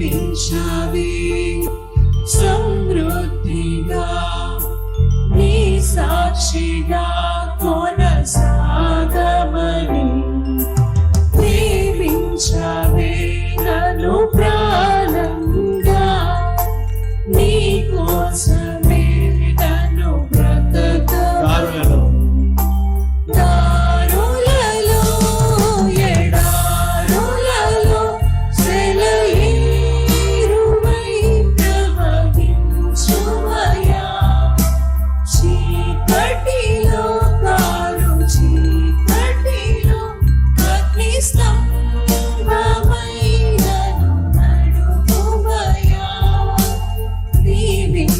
దీవించావే సమృద్ధిగా నీ సాక్షిగా